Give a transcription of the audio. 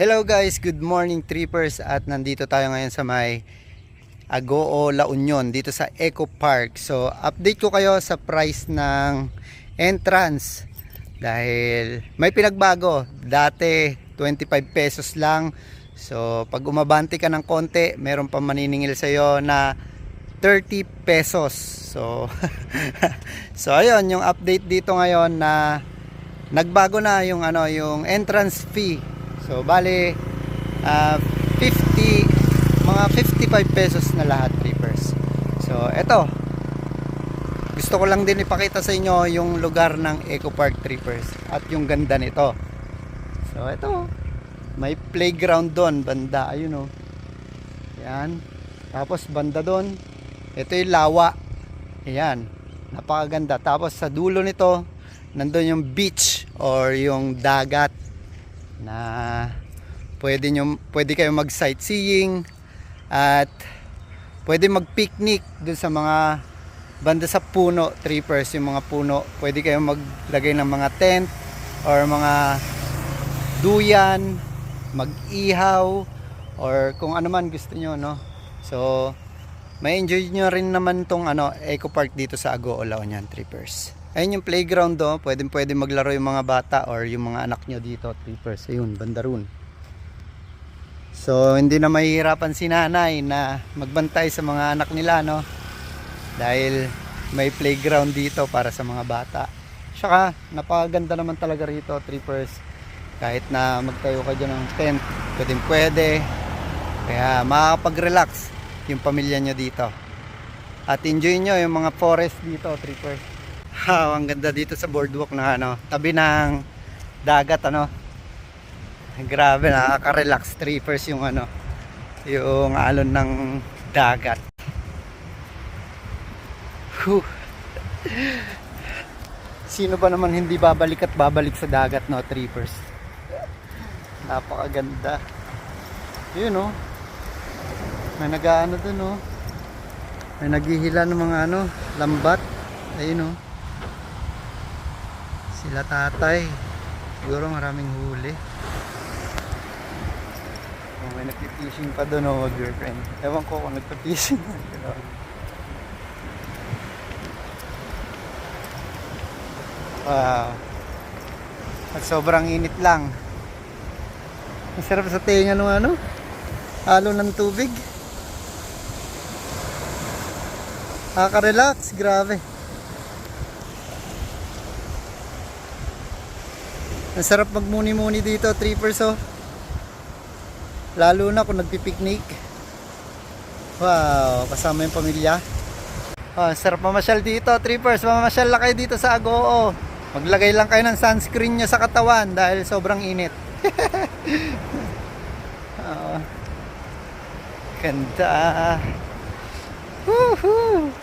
Hello guys, good morning trippers at nandito tayo ngayon sa may Agoo La Union dito sa Eco Park. So update ko kayo sa price ng entrance dahil may pinagbago. Dati 25 pesos lang. So pag umabante ka ng konti, meron pa maniningil sa iyo na 30 pesos. So So ayun yung update dito ngayon na nagbago na yung ano yung entrance fee so bali ah, 50 mga 55 pesos na lahat trippers so eto. Gusto ko lang din ipakita sa inyo yung lugar ng Eco Park trippers at yung ganda nito. So eto. May playground doon banda ayun oh. Yan tapos banda doon. Ito yung lawa. Ayan. Napakaganda. Tapos sa dulo nito nandun yung beach or yung dagat na pwede nyo, pwede kayo mag sightseeing at pwede mag picnic dun sa mga banda sa puno, trippers yung mga puno pwede kayo maglagay ng mga tent or mga duyan mag ihaw or kung ano man gusto nyo no so may enjoy nyo rin naman tong ano, Eco Park dito sa Agoo, La Union Trippers. Ayun yung playground do, pwede pwede maglaro yung mga bata or yung mga anak nyo dito, Trippers. Ayun, banda roon. So, hindi na mahihirapan si nanay na magbantay sa mga anak nila, no? Dahil may playground dito para sa mga bata. Tsaka, napakaganda naman talaga rito, Trippers. Kahit na magtayo ka dyan ng tent, pwede pwede. Kaya makakapag-relax yung pamilya nyo dito. At enjoy nyo yung mga forest dito, trippers. Wow, ang ganda dito sa boardwalk na ano, tabi ng dagat ano. Grabe, nakaka-relax trippers yung ano, yung alon ng dagat. Whew. Sino ba naman hindi babalik at babalik sa dagat no, trippers? Napakaganda. Yun oh. May nag-ano dun oh. May naghihila ng mga ano, lambat. Ayun oh. Sila tatay. Siguro maraming huli. Oh, may nagpipishing pa doon oh, girlfriend. Ewan ko kung nagpipishing. wow. At sobrang init lang. Masarap sa tenga ng ano, halo ng tubig. Nakaka-relax, grabe. Ang sarap magmuni-muni dito, trippers oh. Lalo na kung nagpipiknik. Wow, kasama yung pamilya. Oh, sarap mamasyal dito, trippers. Mamasyal lang kayo dito sa Agoo. Maglagay lang kayo ng sunscreen nyo sa katawan dahil sobrang init. Oo. Ganda. Woohoo!